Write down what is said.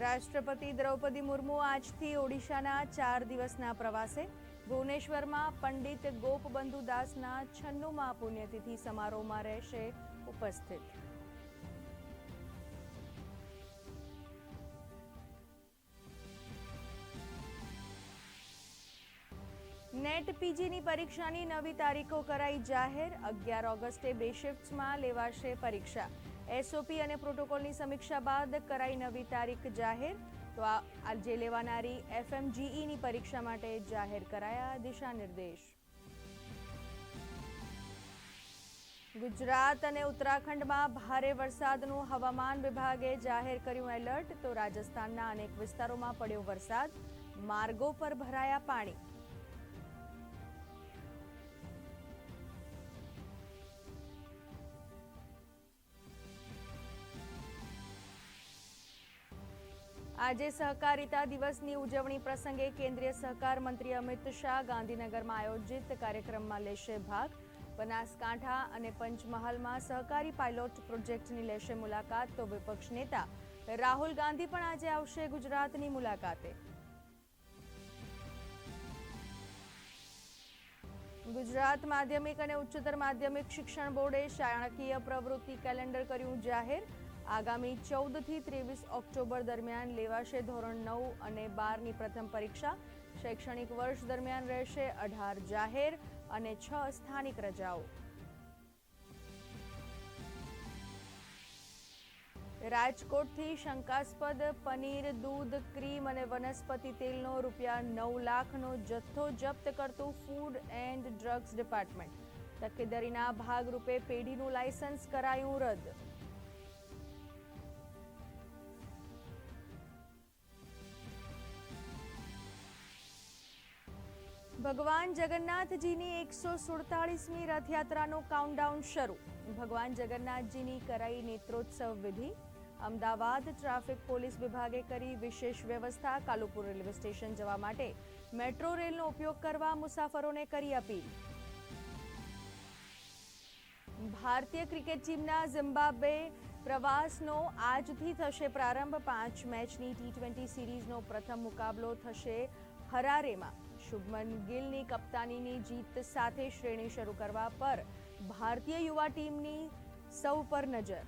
રાષ્ટ્રપતિ દ્રૌપદી મુર્મુ આજથી ઓડિશાના ચાર દિવસના પ્રવાસે. ભુવનેશ્વરમાં પંડિત ગોપબંધુ દાસના છન્નુમાં પુણ્યતિથિ સમારોહમાં રહેશે ઉપસ્થિત. નેટ પીજીની પરીક્ષાની નવી તારીખો કરાઈ જાહેર. અગિયાર ઓગસ્ટે બે શિફ્ટમાં લેવાશે પરીક્ષા. એસઓપી અને પ્રોટોકોલની સમીક્ષા બાદ કરાઈ નવી તારીખ જાહેર. તો આ આજે લેવાનારી એફએમજીઈની પરીક્ષા માટે જાહેર કરાયા દિશા નિર્દેશ ગુજરાત અને ઉત્તરાખંડમાં ભારે વરસાદનું હવામાન વિભાગે જાહેર કર્યું એલર્ટ. તો રાજસ્થાનના અનેક વિસ્તારોમાં પડ્યો વરસાદ. માર્ગો પર ભરાયા પાણી. આજે સહકારિતા દિવસની ઉજવણી પ્રસંગે કેન્દ્રીય સહકાર મંત્રી અમિત શાહ ગાંધીનગરમાં આયોજિત કાર્યક્રમમાં લેશે ભાગ. બનાસકાંઠા અને પંચમહાલમાં સહકારી પાયલોટ પ્રોજેક્ટની લેશે મુલાકાત, તો વિપક્ષ નેતા રાહુલ ગાંધી પણ આજે આવશે ગુજરાતની મુલાકાતે. ગુજરાત માધ્યમિક અને ઉચ્ચતર માધ્યમિક શિક્ષણ બોર્ડે શાળાકીય પ્રવૃત્તિ કેલેન્ડર કર્યું જાહેર. આગામી ચૌદથી ત્રેવીસ ઓક્ટોબર દરમિયાન લેવાશે ધોરણ નવ અને બારની પ્રથમ પરીક્ષા. શૈક્ષણિક વર્ષ દરમિયાન રહેશે અઢાર જાહેર અને છ સ્થાનિક રજાઓ. રાજકોટથી શંકાસ્પદ પનીર, દૂધ, ક્રીમ અને વનસ્પતિ તેલનો રૂપિયા નવ લાખનો જથ્થો જપ્ત કરતું ફૂડ એન્ડ ડ્રગ્સ ડિપાર્ટમેન્ટ. તકેદારીના ભાગરૂપે પેઢીનું લાયસન્સ કરાયું રદ. ભગવાન જગન્નાથજીની એકસો સુડતાળીસમી રથયાત્રાનું કાઉન્ટડાઉન શરૂ. ભગવાન જગન્નાથજીની કરાઈ નેત્રોત્સવ વિધિ અમદાવાદ ટ્રાફિક પોલીસ વિભાગે કરી વિશેષ વ્યવસ્થા કાલુપુર રેલવે સ્ટેશન જવા માટે મેટ્રો રેલનો ઉપયોગ કરવા મુસાફરોને કરી અપીલ. ભારતીય ક્રિકેટ ટીમના ઝિમ્બાબ્વે પ્રવાસનો આજથી થશે પ્રારંભ. પાંચ મેચની ટી ટ્વેન્ટી સિરીઝનો પ્રથમ મુકાબલો થશે હરારેમાં. શુભમન ગિલની કપ્તાનીની જીત સાથે શ્રેણી શરૂ કરવા પર ભારતીય યુવા ટીમની સૌ પર નજર.